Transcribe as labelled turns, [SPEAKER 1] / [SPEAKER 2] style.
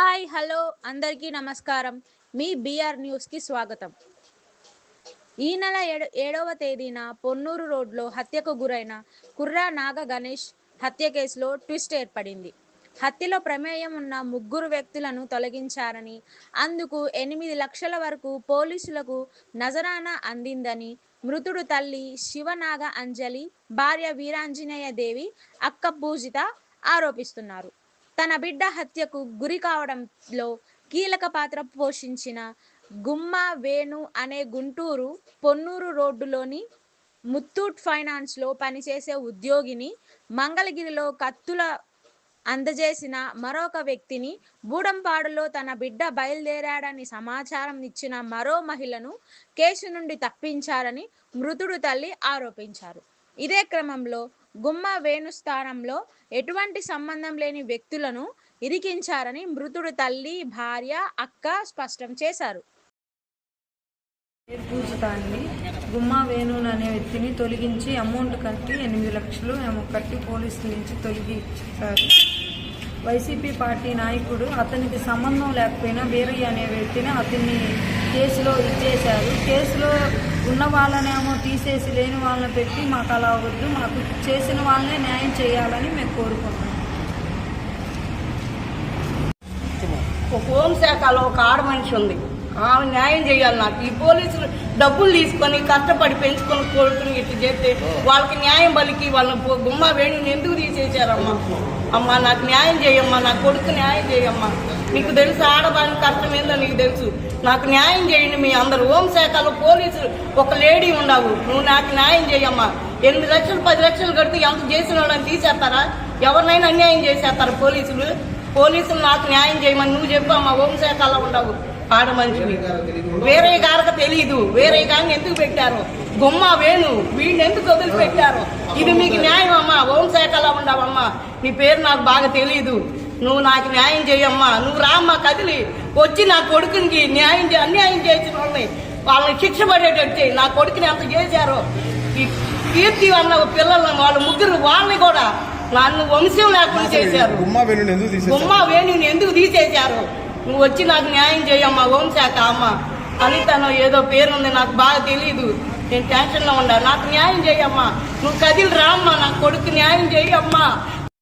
[SPEAKER 1] Hi hello అందరికీ నమస్కారం. మీ BR న్యూస్కి స్వాగతం. ఈ నెల ఏడు ఏడవ తేదీన పొన్నూరు రోడ్లో హత్యకు గురైన కుర్రా నాగ గణేష్ హత్య కేసులో ట్విస్ట్ ఏర్పడింది. హత్యలో ప్రమేయం ఉన్న ముగ్గురు వ్యక్తులను తొలగించారని అందుకు ఎనిమిది లక్షల వరకు పోలీసులకు నజరానా అందిందని మృతుడు తల్లి శివనాగ అంజలి భార్య వీరాంజనేయ దేవి అక్క పూజిత ఆరోపిస్తున్నారు. తన బిడ్డ హత్యకు గురి కావడంలో కీలక పాత్ర పోషించిన గుమ్మ వేణు అనే గుంటూరు పొన్నూరు రోడ్డులోని ముత్తూట్ ఫైనాన్స్లో పనిచేసే ఉద్యోగిని మంగళగిరిలో కత్తుల అందజేసిన మరొక వ్యక్తిని బూడంపాడులో తన బిడ్డ బయలుదేరాడని సమాచారం ఇచ్చిన మరో మహిళను కేసు నుండి తప్పించారని మృతుడు తల్లి ఆరోపించారు. ఇదే క్రమంలో గుమ్మ వేణు స్థానంలో ఎటువంటి సంబంధం లేని వ్యక్తులను ఇరికించారని మృతుడు తల్లి భార్య అక్క స్పష్టం చేశారు.
[SPEAKER 2] పేరు గుమ్మా వేణున్ అనే వ్యక్తిని తొలగించి అమౌంట్ కట్టి ఎనిమిది లక్షలు ఏమో కట్టి పోలీసుల నుంచి తొలగించారు వైసీపీ పార్టీ నాయకుడు అతనికి సంబంధం లేకపోయినా వీరయ్య అనే వ్యక్తిని అతన్ని కేసులో ఇచ్చేశారు కేసులో ఉన్న వాళ్ళనేమో తీసేసి లేని వాళ్ళని పెట్టి మాకు అలా వద్దు మాకు చేసిన వాళ్ళనే న్యాయం చేయాలని మేము కోరుకుంటున్నాం.
[SPEAKER 3] హోంశాఖలో ఒక ఆడ మనిషి ఉంది. ఆమె న్యాయం చేయాలి నాకు. ఈ పోలీసులు డబ్బులు తీసుకొని కష్టపడి పెంచుకొని కోరుకుని ఇట్లా చేస్తే వాళ్ళకి న్యాయం పలికి వాళ్ళని గుమ్మ వేణుని ఎందుకు తీసేసారమ్మా అమ్మా నాకు న్యాయం చేయమ్మా నా కొడుకు న్యాయం చేయమ్మా. నీకు తెలుసు ఆడదాని కష్టం ఏందో నీకు తెలుసు. నాకు న్యాయం చేయండి మీ అందరు. హోంశాఖలో పోలీసులు ఒక లేడీ ఉండవు. నువ్వు నాకు న్యాయం చేయమ్మా. ఎనిమిది లక్షలు పది లక్షలు కడితే ఎంత చేసిన వాళ్ళని తీసేస్తారా? ఎవరినైనా అన్యాయం చేసేస్తారు పోలీసులు? పోలీసులు నాకు న్యాయం చేయమని నువ్వు చెప్పమ్మా హోంశాఖలో ఉండవు. ఆడ మనిషిని. వేరే గారక తెలియదు వేరే గారిని ఎందుకు పెట్టారు? గుమ్మ వేణు. వీళ్ళు ఎందుకు వదిలిపెట్టారు? ఇది మీకు న్యాయం అమ్మా. హోంశాఖలో ఉండవమ్మా నీ పేరు నాకు బాగా తెలియదు నువ్వు నాకు న్యాయం చేయమ్మా నువ్వు రామ్మా కదిలి. వచ్చి నా కొడుకునికి న్యాయం అన్యాయం చేసిన వాళ్ళని వాళ్ళని శిక్ష పడేటట్టు చేయి. నా కొడుకుని ఎంత చేశారో? ఈ కీర్తి అన్న పిల్లల్ని వాళ్ళు ముగ్గురు వాళ్ళని కూడా నన్ను వంశం లేకుండా చేశారు.
[SPEAKER 4] గుమ్మ వెన్నుని ఎందుకు తీసేశారు?
[SPEAKER 3] బొమ్మ వేణుని ఎందుకు తీసేశారు? నువ్వు వచ్చి నాకు న్యాయం చేయమ్మా హోంశాఖ అమ్మ. అనితను ఏదో పేరుంది నాకు బాగా తెలియదు నేను టెన్షన్లో ఉన్నా. నాకు న్యాయం చేయమ్మా. నువ్వు కదిలి రామ్మా నా కొడుకు న్యాయం చేయమ్మా.